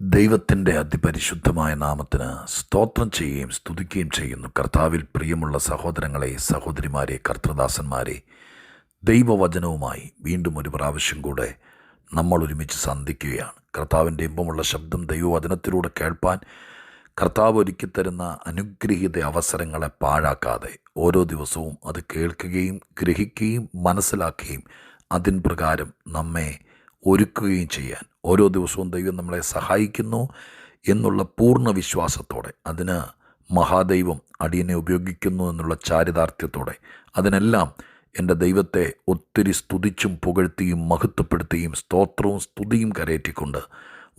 ദൈവത്തിന്റെ അതിപരിശുദ്ധമായ നാമത്തിന് സ്തോത്രം ചെയ്യുകയും സ്തുതിക്കുകയും ചെയ്യുന്നു. കർത്താവിൽ പ്രിയമുള്ള സഹോദരങ്ങളെ സഹോദരിമാരെ കർത്തൃദാസന്മാരെ ദൈവവചനവുമായി വീണ്ടും ഒരു പ്രാവശ്യം കൂടെ നമ്മൾ ഒരുമിച്ച് സന്ധിക്കുകയാണ്. കർത്താവിന്റെ ഇമ്പമുള്ള ശബ്ദം ദൈവവചനത്തിലൂടെ കേൾപ്പാൻ കർത്താവ് ഒരുക്കി തരുന്ന അനുഗ്രഹീത അവസരങ്ങളെ പാഴാക്കാതെ ഓരോ ദിവസവും അത് കേൾക്കുകയും ഗ്രഹിക്കുകയും മനസ്സിലാക്കുകയും അതിൻ പ്രകാരം നമ്മെ ഒരുക്കുകയും ചെയ്യാൻ. ഓരോ ദിവസവും ദൈവം നമ്മളെ സഹായിക്കുന്നു എന്നുള്ള പൂർണ വിശ്വാസത്തോടെ അതിന് മഹാദൈവം അടിയനെ ഉപയോഗിക്കുന്നു എന്നുള്ള ചാരിതാർത്ഥ്യത്തോടെ അതിനെല്ലാം എന്റെ ദൈവത്തെ ഒത്തിരി സ്തുതിച്ചും പുകഴ്ത്തിയും മഹത്വപ്പെടുത്തിയും സ്തോത്രവും സ്തുതിയും കരയറ്റിക്കൊണ്ട്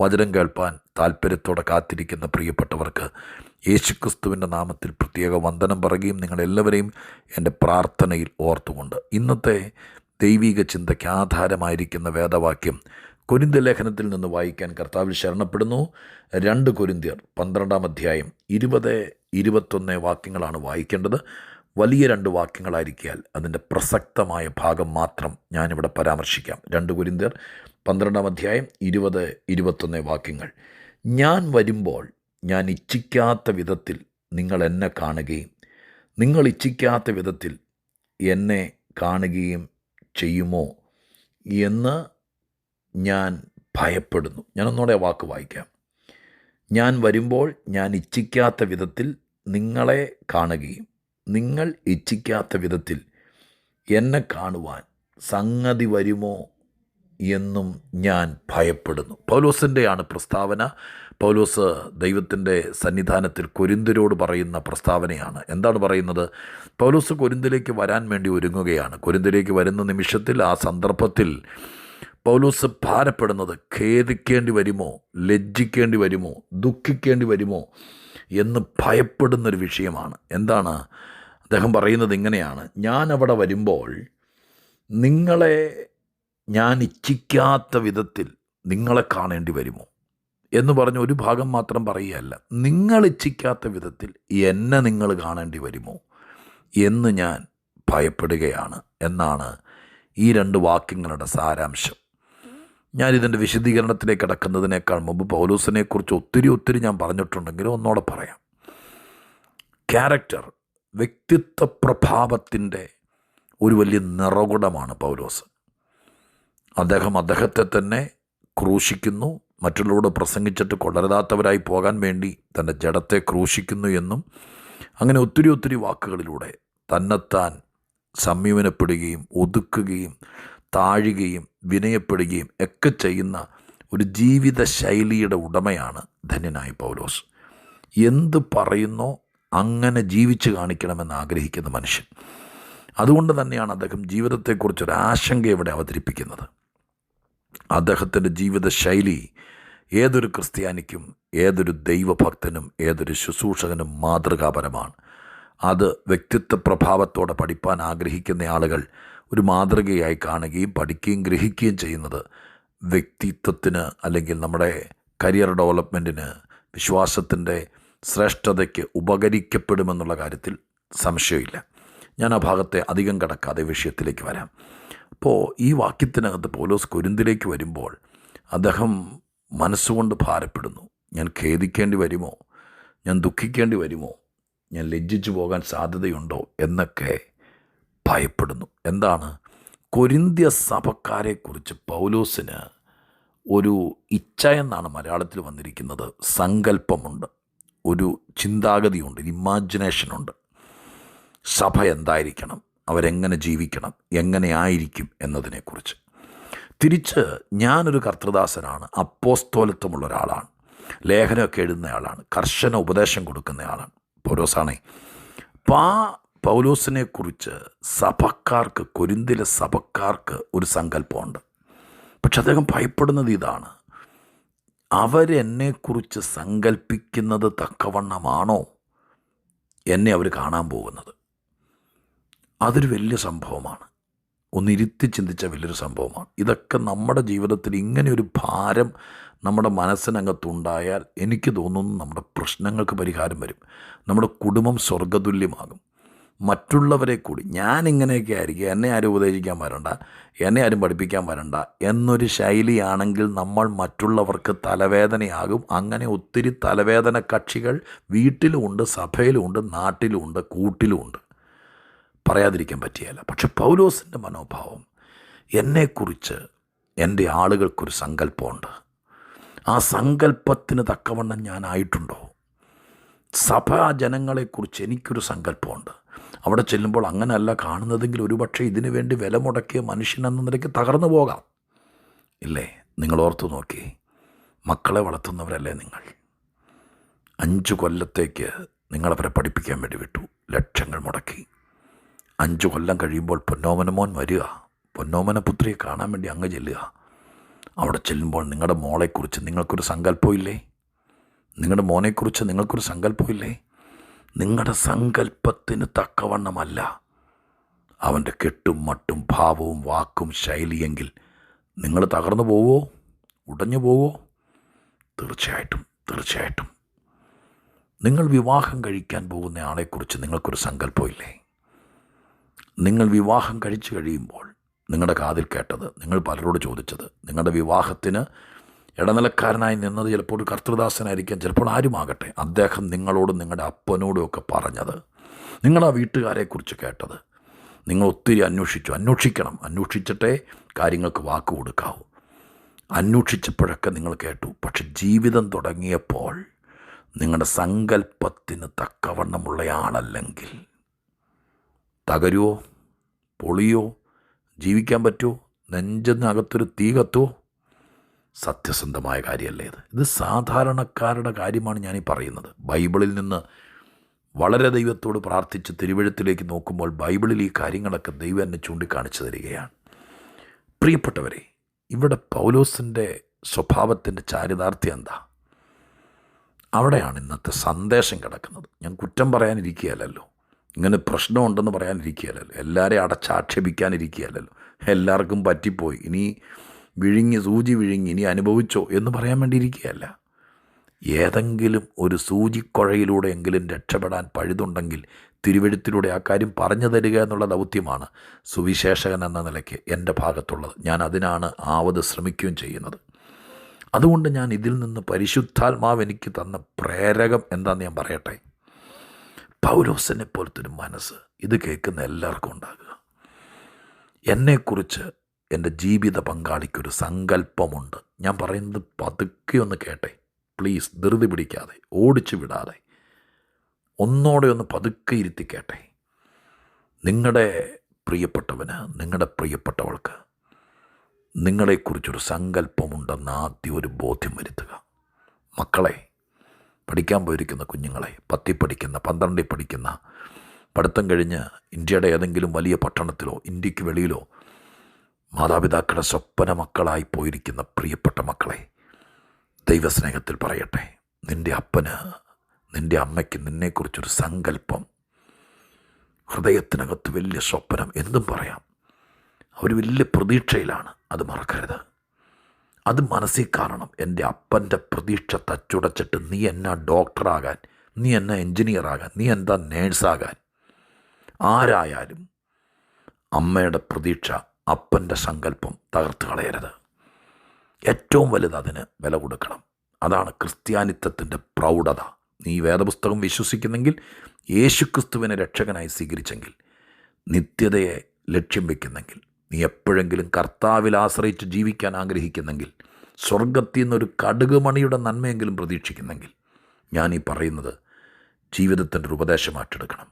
വചനം കേൾപ്പാൻ താല്പര്യത്തോടെ കാത്തിരിക്കുന്ന പ്രിയപ്പെട്ടവർക്ക് യേശുക്രിസ്തുവിന്റെ നാമത്തിൽ പ്രത്യേക വന്ദനം പറയുകയും നിങ്ങളെല്ലാവരെയും എന്റെ പ്രാർത്ഥനയിൽ ഓർത്തുകൊണ്ട് ഇന്നത്തെ ദൈവിക ചിന്തയ്ക്ക് ആധാരമായിരിക്കുന്ന വേദവാക്യം കൊരിന്ത ലേഖനത്തിൽ നിന്ന് വായിക്കാൻ കർത്താവിൽ ശരണപ്പെടുന്നു. രണ്ട് കൊരിന്തിയർ പന്ത്രണ്ടാം അധ്യായം ഇരുപത് ഇരുപത്തൊന്ന് വാക്യങ്ങളാണ് വായിക്കേണ്ടത്. വലിയ രണ്ട് വാക്യങ്ങളായിരിക്കാൽ അതിന്റെ പ്രസക്തമായ ഭാഗം മാത്രം ഞാനിവിടെ പരാമർശിക്കാം. രണ്ട് കുരിന്തിയർ പന്ത്രണ്ടാം അധ്യായം ഇരുപത് ഇരുപത്തൊന്ന് വാക്യങ്ങൾ. ഞാൻ വരുമ്പോൾ ഞാൻ ഇച്ഛിക്കാത്ത വിധത്തിൽ നിങ്ങൾ എന്നെ കാണുകയും നിങ്ങൾ ഇച്ഛിക്കാത്ത വിധത്തിൽ എന്നെ കാണുകയും ചെയ്യുമോ എന്ന് ഞാൻ ഭയപ്പെടുന്നു. ഞാനൊന്നുകൂടെ വാക്ക് വായിക്കാം. ഞാൻ വരുമ്പോൾ ഞാൻ ഇച്ഛിക്കാത്ത വിധത്തിൽ നിങ്ങളെ കാണുകയും നിങ്ങൾ ഇച്ഛിക്കാത്ത വിധത്തിൽ എന്നെ കാണുവാൻ സംഗതി വരുമോ എന്നും ഞാൻ ഭയപ്പെടുന്നു. പൗലോസിന്റെയാണ് പ്രസ്താവന. പൗലോസ് ദൈവത്തിന്റെ സന്നിധാനത്തിൽ കൊരിന്തരോട് പറയുന്ന പ്രസ്താവനയാണ്. എന്താണ് പറയുന്നത്? പൗലോസ് കൊരിന്തിലേക്ക് വരാൻ വേണ്ടി ഒരുങ്ങുകയാണ്. കൊരിന്തിലേക്ക് വരുന്ന നിമിഷത്തിൽ ആ സന്ദർഭത്തിൽ പൗലോസ് ഭാരപ്പെടുന്നത് ഖേദിക്കേണ്ടി വരുമോ? ലജ്ജിക്കേണ്ടി വരുമോ? ദുഃഖിക്കേണ്ടി വരുമോ? എന്ന് ഭയപ്പെടുന്നൊരു വിഷയമാണ്. എന്താണ്? അദ്ദേഹം പറയുന്നത് ഇങ്ങനെയാണ്. ഞാൻ അവിടെ വരുമ്പോൾ നിങ്ങളെ ഞാൻ ഇച്ഛിക്കാത്ത വിധത്തിൽ നിങ്ങളെ കാണേണ്ടി വരുമോ? എന്ന് പറഞ്ഞ് ഒരു ഭാഗം മാത്രം പറയുകയല്ല. നിങ്ങൾ ഇച്ഛിക്കാത്ത വിധത്തിൽ എന്നെ നിങ്ങൾ കാണേണ്ടി വരുമോ എന്ന് ഞാൻ ഭയപ്പെടുകയാണ് എന്നാണ് ഈ രണ്ട് വാക്യങ്ങളുടെ സാരാംശം. ഞാനിതിന്റെ വിശദീകരണത്തിലേക്ക് കിടക്കുന്നതിനേക്കാൾ മുമ്പ് പൗലൂസിനെക്കുറിച്ച് ഒത്തിരി ഒത്തിരി ഞാൻ പറഞ്ഞിട്ടുണ്ടെങ്കിലും ഒന്നോടെ പറയാം. ക്യാരക്ടർ വ്യക്തിത്വ പ്രഭാവത്തിന്റെ ഒരു വലിയ നിറകുടമാണ് പൗലോസ്. അദ്ദേഹം അദ്ദേഹത്തെ തന്നെ ക്രൂശിക്കുന്നു മറ്റുള്ളവരോട് പ്രസംഗിച്ചിട്ട് കൊള്ളരുതാത്തവരായി പോകാൻ വേണ്ടി തന്റെ ജഡത്തെ ക്രൂശിക്കുന്നു എന്നും അങ്ങനെ ഒത്തിരി ഒത്തിരി വാക്കുകളിലൂടെ തന്നെത്താൻ സംയമനപ്പെടുകയും ഒതുക്കുകയും താഴുകയും വിനയപ്പെടുകയും ഒക്കെ ചെയ്യുന്ന ഒരു ജീവിത ശൈലിയുടെ ഉടമയാണ് ധന്യനായ പൗലോസ്. എന്ത് പറയുന്നോ അങ്ങനെ ജീവിച്ചു കാണിക്കണമെന്ന് ആഗ്രഹിക്കുന്ന മനുഷ്യൻ. അതുകൊണ്ട് തന്നെയാണ് അദ്ദേഹം ജീവിതത്തെക്കുറിച്ചൊരു ആശങ്ക ഇവിടെ അവതരിപ്പിക്കുന്നത്. അദ്ദേഹത്തിന്റെ ജീവിത ശൈലി ഏതൊരു ക്രിസ്ത്യാനിക്കും ഏതൊരു ദൈവഭക്തനും ഏതൊരു ശുശ്രൂഷകനും മാതൃകാപരമാണ്. അത് വ്യക്തിത്വ പ്രഭാവത്തോടെ പഠിപ്പാൻ ആഗ്രഹിക്കുന്ന ആളുകൾ ഒരു മാതൃകയായി കാണുകയും പഠിക്കുകയും ഗ്രഹിക്കുകയും ചെയ്യുന്നത് വ്യക്തിത്വത്തിന് അല്ലെങ്കിൽ നമ്മുടെ കരിയർ ഡെവലപ്മെന്റിന് വിശ്വാസത്തിന്റെ ശ്രേഷ്ഠതയ്ക്ക് ഉപകരിക്കപ്പെടുമെന്നുള്ള കാര്യത്തിൽ സംശയമില്ല. ഞാൻ ആ ഭാഗത്തെ അധികം കടക്കാതെ വിഷയത്തിലേക്ക് വരാം. അപ്പോൾ ഈ വാക്യത്തിനകത്ത് പോലോസ് കുരുന്തിലേക്ക് വരുമ്പോൾ അദ്ദേഹം മനസ്സുകൊണ്ട് ഭാരപ്പെടുന്നു. ഞാൻ ഖേദിക്കേണ്ടി വരുമോ? ഞാൻ ദുഃഖിക്കേണ്ടി വരുമോ? ഞാൻ ലജ്ജിച്ചു പോകാൻ സാധ്യതയുണ്ടോ? എന്നൊക്കെ ഭയപ്പെടുന്നു. എന്താണ്? കൊരിന്ത്യ സഭക്കാരെക്കുറിച്ച് പൗലോസിന് ഒരു ഇച്ഛ എന്നാണ് മലയാളത്തിൽ വന്നിരിക്കുന്നത്. സങ്കല്പമുണ്ട്. ഒരു ചിന്താഗതിയുണ്ട്. ഇമാജിനേഷനുണ്ട് സഭ എന്തായിരിക്കണം? അവരെങ്ങനെ ജീവിക്കണം? എങ്ങനെ ആയിരിക്കും എന്നതിനെക്കുറിച്ച്. തിരിച്ച് ഞാനൊരു കർത്തൃദാസനാണ് അപ്പോസ്തോലത്വമുള്ള ഒരാളാണ് ലേഖനമൊക്കെ എഴുതുന്നയാളാണ് കർശന ഉപദേശം കൊടുക്കുന്നയാളാണ്. പൗലോസാണേ അപ്പോൾ ആ പൗലോസിനെക്കുറിച്ച് സഭക്കാർക്ക് കൊരിന്തിലെ സഭക്കാർക്ക് ഒരു സങ്കല്പമുണ്ട്. പക്ഷെ അദ്ദേഹം ഭയപ്പെടുന്നത് ഇതാണ് അവരെന്നെക്കുറിച്ച് സങ്കല്പിക്കുന്നത് തക്കവണ്ണമാണോ എന്നെ അവർ കാണാൻ പോകുന്നത്? അതൊരു വലിയ സംഭവമാണ്. ഒന്നിരുത്തി ചിന്തിച്ച വലിയൊരു സംഭവമാണ്. ഇതൊക്കെ നമ്മുടെ ജീവിതത്തിൽ ഇങ്ങനെ ഒരു ഭാരം നമ്മുടെ മനസ്സിനകത്തുണ്ടായാൽ എനിക്ക് തോന്നുന്നു നമ്മുടെ പ്രശ്നങ്ങൾക്ക് പരിഹാരം വരും. നമ്മുടെ കുടുംബം സ്വർഗതുല്യമാകും മറ്റുള്ളവരെ കൂടി ഞാൻ ഇങ്ങനെയൊക്കെ ആയിരിക്കും. എന്നെ ആരും ഉപദേശിക്കാൻ വരണ്ട. എന്നെ ആരും പഠിപ്പിക്കാൻ വരണ്ട. എന്നൊരു ശൈലിയാണെങ്കിൽ നമ്മൾ മറ്റുള്ളവർക്ക് തലവേദനയാകും. അങ്ങനെ ഒത്തിരി തലവേദന കക്ഷികൾ വീട്ടിലുമുണ്ട് സഭയിലുമുണ്ട് നാട്ടിലുമുണ്ട് കൂട്ടിലുമുണ്ട് പറയാതിരിക്കാൻ പറ്റിയല്ല. പക്ഷെ പൗലോസിന്റെ മനോഭാവം എന്നെക്കുറിച്ച് എന്റെ ആളുകൾക്കൊരു സങ്കല്പമുണ്ട്. ആ സങ്കല്പത്തിന് തക്കവണ്ണം ഞാനായിട്ടുണ്ടോ സഭാ ജനങ്ങളെക്കുറിച്ച് എനിക്കൊരു സങ്കല്പമുണ്ട്. അവിടെ ചെല്ലുമ്പോൾ അങ്ങനെയല്ല കാണുന്നതെങ്കിൽ ഒരുപക്ഷെ ഇതിനു വേണ്ടി വില മുടക്കിയ മനുഷ്യനെന്ന നിലയ്ക്ക് തകർന്നു പോകാം. ഇല്ലേ? നിങ്ങൾ ഓർത്തു നോക്കി. മക്കളെ വളർത്തുന്നവരല്ലേ നിങ്ങൾ? അഞ്ചു കൊല്ലത്തേക്ക് നിങ്ങളവരെ പഠിപ്പിക്കാൻ വേണ്ടി വിട്ടു. ലക്ഷങ്ങൾ മുടക്കി. അഞ്ചു കൊല്ലം കഴിയുമ്പോൾ പൊന്നോമന മോൻ വരിക. പൊന്നോമന പുത്രിയെ കാണാൻ വേണ്ടി അങ്ങ് ചെല്ലുക. അവിടെ ചെല്ലുമ്പോൾ നിങ്ങളുടെ മോളെക്കുറിച്ച് നിങ്ങൾക്കൊരു സങ്കല്പമില്ലേ നിങ്ങളുടെ മോനെക്കുറിച്ച് നിങ്ങൾക്കൊരു സങ്കല്പമില്ലേ നിങ്ങളുടെ സങ്കല്പത്തിന് തക്കവണ്ണമല്ല. അവന്റെ കെട്ടും മട്ടും ഭാവവും വാക്കും ശൈലിയെങ്കിൽ നിങ്ങൾ തകർന്നു പോവോ? ഉടഞ്ഞു പോവോ? തീർച്ചയായിട്ടും തീർച്ചയായിട്ടും. നിങ്ങൾ വിവാഹം കഴിക്കാൻ പോകുന്ന ആളെക്കുറിച്ച് നിങ്ങൾക്കൊരു സങ്കല്പമില്ലേ നിങ്ങൾ വിവാഹം കഴിച്ചു കഴിയുമ്പോൾ നിങ്ങളുടെ കാതിൽ കേട്ടത് നിങ്ങൾ പലരോട് ചോദിച്ചത് നിങ്ങളുടെ വിവാഹത്തിന് ഇടനിലക്കാരനായി നിന്നത് ചിലപ്പോൾ ഒരു കർത്തൃദാസനായിരിക്കാം ചിലപ്പോൾ ആരുമാകട്ടെ. അദ്ദേഹം നിങ്ങളോടും നിങ്ങളുടെ അപ്പനോടും ഒക്കെ പറഞ്ഞത് നിങ്ങൾ ആ വീട്ടുകാരെക്കുറിച്ച് കേട്ടത്. നിങ്ങൾ ഒത്തിരി അന്വേഷിച്ചു. അന്വേഷിക്കണം. അന്വേഷിച്ചിട്ടേ കാര്യങ്ങൾക്ക് വാക്ക് കൊടുക്കാവൂ. അന്വേഷിച്ചപ്പോഴൊക്കെ നിങ്ങൾ കേട്ടു. പക്ഷെ ജീവിതം തുടങ്ങിയപ്പോൾ നിങ്ങളുടെ സങ്കല്പത്തിന് തക്കവണ്ണമുള്ളയാളല്ലെങ്കിൽ തകരുവോ? പൊളിയോ? ജീവിക്കാൻ പറ്റുമോ നെഞ്ചിനകത്തൊരു തീ കത്തുമോ സത്യസന്ധമായ കാര്യമല്ലേ ഇത്? ഇത് സാധാരണക്കാരുടെ കാര്യമാണ് ഞാനീ പറയുന്നത്. ബൈബിളിൽ നിന്ന് വളരെ ദൈവത്തോട് പ്രാർത്ഥിച്ച് തിരുവഴുത്തിലേക്ക് നോക്കുമ്പോൾ ബൈബിളിൽ ഈ കാര്യങ്ങളൊക്കെ ദൈവം എന്നെ ചൂണ്ടിക്കാണിച്ചു തരികയാണ്. പ്രിയപ്പെട്ടവരെ ഇവിടെ പൗലോസിന്റെ സ്വഭാവത്തിന്റെ ചാരിതാർത്ഥ്യം എന്താ? അവിടെയാണ് ഇന്നത്തെ സന്ദേശം കിടക്കുന്നത്. ഞാൻ കുറ്റം പറയാനിരിക്കുകയല്ലോ ഇങ്ങനെ പ്രശ്നമുണ്ടെന്ന് പറയാനിരിക്കുകയല്ലോ എല്ലാവരെയും അടച്ചാക്ഷേപിക്കാനിരിക്കുകയല്ലോ എല്ലാവർക്കും പറ്റിപ്പോയി. ഇനി വിഴുങ്ങി സൂചി വിഴുങ്ങി ഇനി അനുഭവിച്ചോ എന്ന് പറയാൻ വേണ്ടിയിരിക്കുകയല്ല. ഏതെങ്കിലും ഒരു സൂചിക്കുഴയിലൂടെ എങ്കിലും രക്ഷപ്പെടാൻ പഴുതുണ്ടെങ്കിൽ തിരുവഴുത്തിലൂടെ ആ കാര്യം പറഞ്ഞു തരിക എന്നുള്ള ദൗത്യമാണ് സുവിശേഷകൻ എന്ന നിലയ്ക്ക് എന്റെ ഭാഗത്തുള്ളത്. ഞാൻ അതിനാണ് ആവത് ശ്രമിക്കുകയും ചെയ്യുന്നത്. അതുകൊണ്ട് ഞാൻ ഇതിൽ നിന്ന് പരിശുദ്ധാത്മാവ് എനിക്ക് തന്ന പ്രേരകം എന്താണെന്ന് ഞാൻ പറയട്ടെ? പൗലോസിനെ പോലത്തെ ഒരു മനസ്സ് ഇത് കേൾക്കുന്ന എല്ലാവർക്കും ഉണ്ടാകുക. എന്നെക്കുറിച്ച് എന്റെ ജീവിത പങ്കാളിക്കൊരു സങ്കല്പമുണ്ട്. ഞാൻ പറയുന്നത് പതുക്കെ ഒന്ന് കേട്ടെ. പ്ലീസ് ധൃതി പിടിക്കാതെ ഓടിച്ചു വിടാതെ. ഒന്നോടെ ഒന്ന് പതുക്കെ ഇരുത്തി കേട്ടെ. നിങ്ങളുടെ പ്രിയപ്പെട്ടവന് നിങ്ങളുടെ പ്രിയപ്പെട്ടവൾക്ക് നിങ്ങളെക്കുറിച്ചൊരു സങ്കല്പമുണ്ടെന്ന് ആദ്യം ഒരു ബോധ്യം വരുത്തുക. മക്കളെ പഠിക്കാൻ പോയിരിക്കുന്ന കുഞ്ഞുങ്ങളെ പത്തി പഠിക്കുന്ന പന്ത്രണ്ടിൽ പഠിക്കുന്ന പഠിത്തം കഴിഞ്ഞ് ഇന്ത്യയുടെ ഏതെങ്കിലും വലിയ പട്ടണത്തിലോ ഇന്ത്യയ്ക്ക് വെളിയിലോ മാതാപിതാക്കളുടെ സ്വപ്ന മക്കളായി പോയിരിക്കുന്ന പ്രിയപ്പെട്ട മക്കളെ ദൈവസ്നേഹത്തിൽ പറയട്ടെ. നിന്റെ അപ്പന് നിന്റെ അമ്മയ്ക്ക് നിന്നെക്കുറിച്ചൊരു സങ്കല്പം ഹൃദയത്തിനകത്ത് വലിയ സ്വപ്നം എന്തും പറയാം. അവർ വലിയ പ്രതീക്ഷയിലാണ്. അത് മറക്കരുത്. അത് മനസ്സിൽ കാണണം. എന്റെ അപ്പന്റെ പ്രതീക്ഷ തച്ചുടച്ചിട്ട് നീ എന്നാ ഡോക്ടറാകാൻ? നീ എന്നാ എൻജിനീയറാകാൻ? നീ എന്താ നേഴ്സാകാൻ? ആരായാലും അമ്മയുടെ പ്രതീക്ഷ അപ്പന്റെ സങ്കല്പം തകർത്ത് കളയരുത്. ഏറ്റവും വലുത് അതിന് വില കൊടുക്കണം. അതാണ് ക്രിസ്ത്യാനിത്വത്തിന്റെ പ്രൗഢത. നീ വേദപുസ്തകം വിശ്വസിക്കുന്നെങ്കിൽ യേശുക്രിസ്തുവിനെ രക്ഷകനായി സ്വീകരിച്ചെങ്കിൽ നിത്യതയെ ലക്ഷ്യം വയ്ക്കുന്നെങ്കിൽ നീ എപ്പോഴെങ്കിലും കർത്താവിൽ ആശ്രയിച്ച് ജീവിക്കാൻ ആഗ്രഹിക്കുന്നെങ്കിൽ സ്വർഗത്തിൽ നിന്നൊരു കടുകുമണിയുടെ നന്മയെങ്കിലും പ്രതീക്ഷിക്കുന്നെങ്കിൽ ഞാൻ ഈ പറയുന്നത് ജീവിതത്തിന്റെ ഒരു ഉപദേശമായിട്ടെടുക്കണം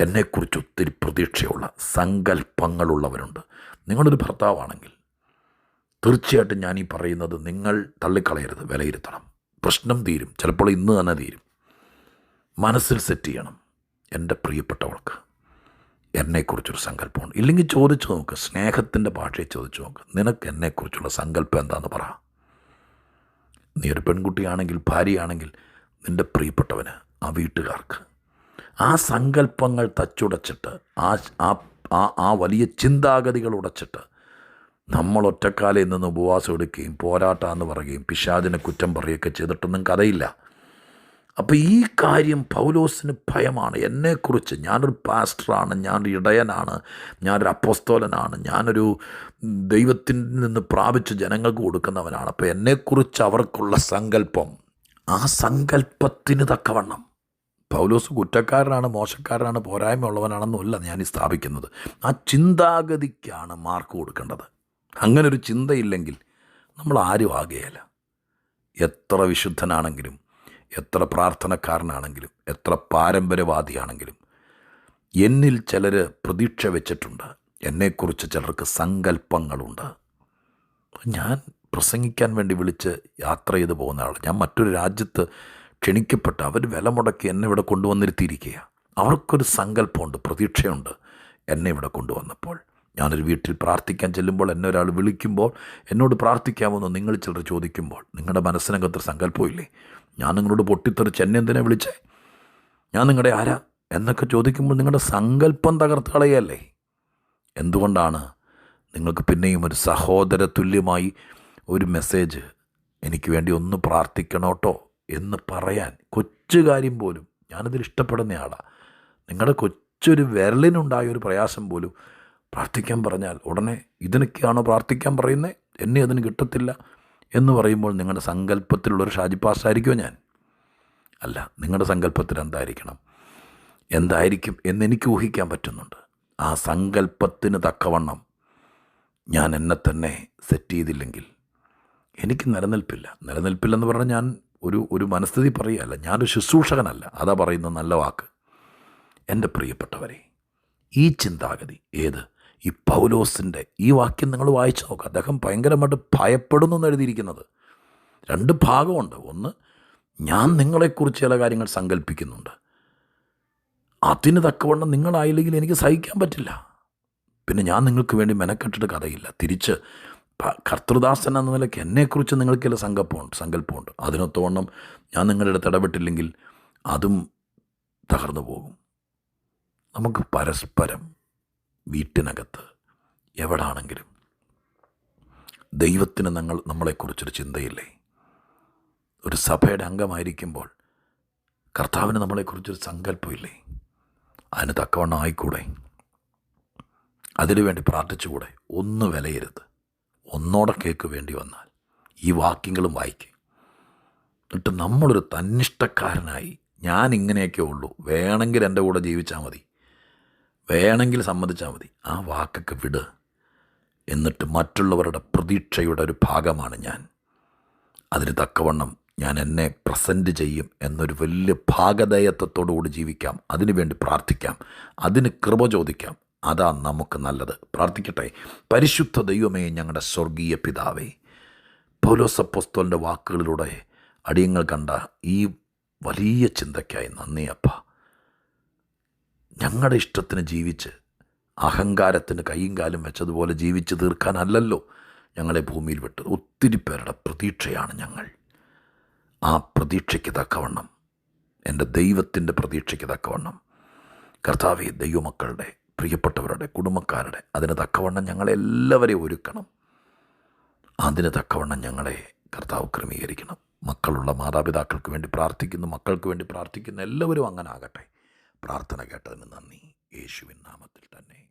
എന്നെക്കുറിച്ച് ഒത്തിരി പ്രതീക്ഷയുള്ള സങ്കല്പങ്ങളുള്ളവരുണ്ട്. നിങ്ങളൊരു ഭർത്താവാണെങ്കിൽ തീർച്ചയായിട്ടും ഞാൻ ഈ പറയുന്നത് നിങ്ങൾ തള്ളിക്കളയരുത് വിലയിരുത്തണം. പ്രശ്നം തീരും. ചിലപ്പോൾ ഇന്ന് തന്നെ തീരും. മനസ്സിൽ സെറ്റ് ചെയ്യണം എന്റെ പ്രിയപ്പെട്ടവൾക്ക്. എന്നെക്കുറിച്ചൊരു സങ്കല്പമുണ്ട്. ഇല്ലെങ്കിൽ ചോദിച്ചു നോക്ക് സ്നേഹത്തിന്റെ ഭാഷയെ ചോദിച്ചു നോക്ക്. നിനക്ക് എന്നെക്കുറിച്ചുള്ള സങ്കല്പം എന്താണെന്ന് പറ. നീ ഒരു പെൺകുട്ടിയാണെങ്കിൽ ഭാര്യയാണെങ്കിൽ നിന്റെ പ്രിയപ്പെട്ടവന് ആ വീട്ടുകാർക്ക്. ആ സങ്കല്പങ്ങൾ തച്ചുടച്ചിട്ട് ആ ആ ആ വലിയ ചിന്താഗതികൾ ഉടച്ചിട്ട് നമ്മൾ ഒറ്റക്കാലയിൽ നിന്ന് ഉപവാസം എടുക്കുകയും പോരാട്ടാന്ന് പറയുകയും പിശാദിനെ കുറ്റം പറയുകയൊക്കെ ചെയ്തിട്ടൊന്നും കഥയില്ല. അപ്പോൾ ഈ കാര്യം പൗലോസിന് ഭയമാണ്. എന്നെക്കുറിച്ച് ഞാനൊരു പാസ്റ്ററാണ് ഞാനൊരു ഇടയനാണ് ഞാനൊരു അപ്പോസ്തോലനാണ് ഞാനൊരു ദൈവത്തിൽ നിന്ന് പ്രാപിച്ച് ജനങ്ങൾക്ക് കൊടുക്കുന്നവനാണ്. അപ്പോൾ എന്നെക്കുറിച്ച് അവർക്കുള്ള സങ്കല്പം ആ സങ്കല്പത്തിന് തക്കവണ്ണം. പൗലോസ് കുറ്റക്കാരനാണ് മോശക്കാരനാണ് പോരായ്മ ഉള്ളവനാണെന്നല്ല ഞാൻ ഈ സ്ഥാപിക്കുന്നത്. ആ ചിന്താഗതിക്കാണ് മാർക്ക് കൊടുക്കേണ്ടത്. അങ്ങനൊരു ചിന്തയില്ലെങ്കിൽ നമ്മൾ ആരും ആകുകയില്ല എത്ര വിശുദ്ധനാണെങ്കിലും എത്ര പ്രാർത്ഥനക്കാരനാണെങ്കിലും എത്ര പാരമ്പര്യവാദിയാണെങ്കിലും എന്നിൽ ചിലർ പ്രതീക്ഷ വെച്ചിട്ടുണ്ട്. എന്നെക്കുറിച്ച് ചിലർക്ക് സങ്കല്പങ്ങളുണ്ട്. ഞാൻ പ്രസംഗിക്കാൻ വേണ്ടി വിളിച്ച് യാത്ര ചെയ്ത് പോകുന്ന ആൾ ഞാൻ മറ്റൊരു രാജ്യത്ത് ക്ഷണിക്കപ്പെട്ട് അവർ വില മുടക്കി എന്നെ ഇവിടെ കൊണ്ടുവന്നിരുത്തിയിരിക്കുക അവർക്കൊരു സങ്കല്പമുണ്ട് പ്രതീക്ഷയുണ്ട് എന്നെ ഇവിടെ കൊണ്ടുവന്നപ്പോൾ. ഞാനൊരു വീട്ടിൽ പ്രാർത്ഥിക്കാൻ ചെല്ലുമ്പോൾ എന്നെ ഒരാൾ വിളിക്കുമ്പോൾ എന്നോട് പ്രാർത്ഥിക്കാമെന്ന് നിങ്ങൾ ചിലർ ചോദിക്കുമ്പോൾ. നിങ്ങളുടെ മനസ്സിനകത്തൊരു സങ്കല്പമില്ലേ ഞാൻ നിങ്ങളോട് പൊട്ടിത്തെറിച്ച് എന്നെ എന്തിനാ വിളിച്ചേ? ഞാൻ നിങ്ങളുടെ ആരാ എന്നൊക്കെ ചോദിക്കുമ്പോൾ നിങ്ങളുടെ സങ്കല്പം തകർത്ത് കളയല്ലേ? എന്തുകൊണ്ടാണ് നിങ്ങൾക്ക് പിന്നെയും ഒരു സഹോദര തുല്യമായി ഒരു മെസ്സേജ് എനിക്ക് വേണ്ടി ഒന്ന് പ്രാർത്ഥിക്കണോട്ടോ എന്ന് പറയാൻ കൊച്ചു കാര്യം പോലും ഞാനതിൽ ഇഷ്ടപ്പെടുന്നയാളാണ് നിങ്ങളുടെ കൊച്ചൊരു വിരലിനുണ്ടായ ഒരു പ്രയാസം പോലും പ്രാർത്ഥിക്കാൻ പറഞ്ഞാൽ ഉടനെ ഇതിനൊക്കെയാണോ പ്രാർത്ഥിക്കാൻ പറയുന്നത് എന്നെ അതിന് കിട്ടത്തില്ല എന്ന് പറയുമ്പോൾ നിങ്ങളുടെ സങ്കല്പത്തിലുള്ളൊരു ഷാജി പാസ്സായിരിക്കുമോ ഞാൻ? അല്ല നിങ്ങളുടെ സങ്കല്പത്തിൽ എന്തായിരിക്കണം? എന്തായിരിക്കും എന്നെനിക്ക് ഊഹിക്കാൻ പറ്റുന്നുണ്ട്. ആ സങ്കല്പത്തിന് തക്കവണ്ണം ഞാൻ എന്നെ തന്നെ സെറ്റ് ചെയ്തില്ലെങ്കിൽ എനിക്ക് നിലനിൽപ്പില്ല. നിലനിൽപ്പില്ലെന്ന് പറഞ്ഞാൽ ഞാൻ ഒരു ഒരു മനസ്ഥിതി പറയുകയല്ല. ഞാനൊരു ശുശ്രൂഷകനല്ല. അതാ പറയുന്ന നല്ല വാക്ക്. എന്റെ പ്രിയപ്പെട്ടവരെ ഈ ചിന്താഗതി ഏത്? ഈ പൗലോസിന്റെ ഈ വാക്യം നിങ്ങൾ വായിച്ചു നോക്കുക അദ്ദേഹം ഭയങ്കരമായിട്ട് ഭയപ്പെടുന്നു എഴുതിയിരിക്കുന്നത്. രണ്ട് ഭാഗമുണ്ട്. ഒന്ന് ഞാൻ നിങ്ങളെക്കുറിച്ച് ചില കാര്യങ്ങൾ സങ്കല്പിക്കുന്നുണ്ട് അതിന് തക്കവണ്ണം നിങ്ങളായില്ലെങ്കിൽ എനിക്ക് സഹിക്കാൻ പറ്റില്ല. പിന്നെ ഞാൻ നിങ്ങൾക്ക് വേണ്ടി മെനക്കെട്ടിട്ട് കഥയില്ല. തിരിച്ച് കർത്തൃദാസൻ എന്ന നിലയ്ക്ക് എന്നെക്കുറിച്ച് നിങ്ങൾക്ക് ചില സങ്കല്പമുണ്ട് സങ്കല്പമുണ്ട് അതിനൊത്തവണ്ണം ഞാൻ നിങ്ങളുടെ അടുത്ത് ഇടപെട്ടില്ലെങ്കിൽ അതും തകർന്നു പോകും. നമുക്ക് പരസ്പരം വീട്ടിനകത്ത് എവിടാണെങ്കിലും. ദൈവത്തിന് ഞങ്ങൾ നമ്മളെക്കുറിച്ചൊരു ചിന്തയില്ലേ? ഒരു സഭയുടെ അംഗമായിരിക്കുമ്പോൾ കർത്താവിന് നമ്മളെക്കുറിച്ചൊരു സങ്കല്പമില്ലേ? അതിന് തക്കവണ്ണം ആയിക്കൂടെ? അതിനുവേണ്ടി പ്രാർത്ഥിച്ചുകൂടെ? ഒന്ന് വിലയരുത് ഒന്നോടെ കേക്ക് വേണ്ടി വന്നാൽ ഈ വാക്യങ്ങളും വായിക്കും. എന്നിട്ട് നമ്മളൊരു തന്നിഷ്ടക്കാരനായി ഞാൻ ഇങ്ങനെയൊക്കെ ഉള്ളൂ. വേണമെങ്കിൽ എന്റെ കൂടെ ജീവിച്ചാൽ മതി. വേണമെങ്കിൽ സമ്മതിച്ചാൽ മതി. ആ വാക്കൊക്കെ വിട്. എന്നിട്ട് മറ്റുള്ളവരുടെ പ്രതീക്ഷയുടെ ഒരു ഭാഗമാണ് ഞാൻ. അതിന് തക്കവണ്ണം ഞാൻ എന്നെ പ്രസന്റ് ചെയ്യും എന്നൊരു വലിയ ഭാഗധേയത്വത്തോടുകൂടി ജീവിക്കാം. അതിനുവേണ്ടി പ്രാർത്ഥിക്കാം. അതിന് കൃപ ചോദിക്കാം. അതാ നമുക്ക് നല്ലത്. പ്രാർത്ഥിക്കട്ടെ. പരിശുദ്ധ ദൈവമേ ഞങ്ങളുടെ സ്വർഗീയ പിതാവേ പൗലോസപ്പോസ്തോലിന്റെ വാക്കുകളിലൂടെ അടിയങ്ങൾ കണ്ട ഈ വലിയ ചിന്തയ്ക്കായി നന്ദിയപ്പാ ഞങ്ങളുടെ ഇഷ്ടത്തിന് ജീവിച്ച് അഹങ്കാരത്തിന് കൈയും കാലും വെച്ചതുപോലെ ജീവിച്ച് തീർക്കാനല്ലല്ലോ ഞങ്ങളെ ഭൂമിയിൽ വിട്ടത്. ഒത്തിരി പേരുടെ പ്രതീക്ഷയാണ് ഞങ്ങൾ. ആ പ്രതീക്ഷയ്ക്ക് തക്കവണ്ണം എന്റെ ദൈവത്തിന്റെ പ്രതീക്ഷയ്ക്ക് തക്കവണ്ണം കർത്താവെ ദൈവമക്കളുടെ പ്രിയപ്പെട്ടവരുടെ കുടുംബക്കാരുടെ അതിന് തക്കവണ്ണം ഞങ്ങളെല്ലാവരെയും ഒരുക്കണം. അതിന് തക്കവണ്ണം ഞങ്ങളെ കർത്താവ് ക്രമീകരിക്കണം. മക്കളുള്ള മാതാപിതാക്കൾക്ക് വേണ്ടി പ്രാർത്ഥിക്കുന്നു മക്കൾക്ക് വേണ്ടി പ്രാർത്ഥിക്കുന്ന എല്ലാവരും അങ്ങനെ ആകട്ടെ പ്രാർത്ഥന കേട്ടതിന് നന്ദി. യേശുവിൻ നാമത്തിൽ തന്നെ.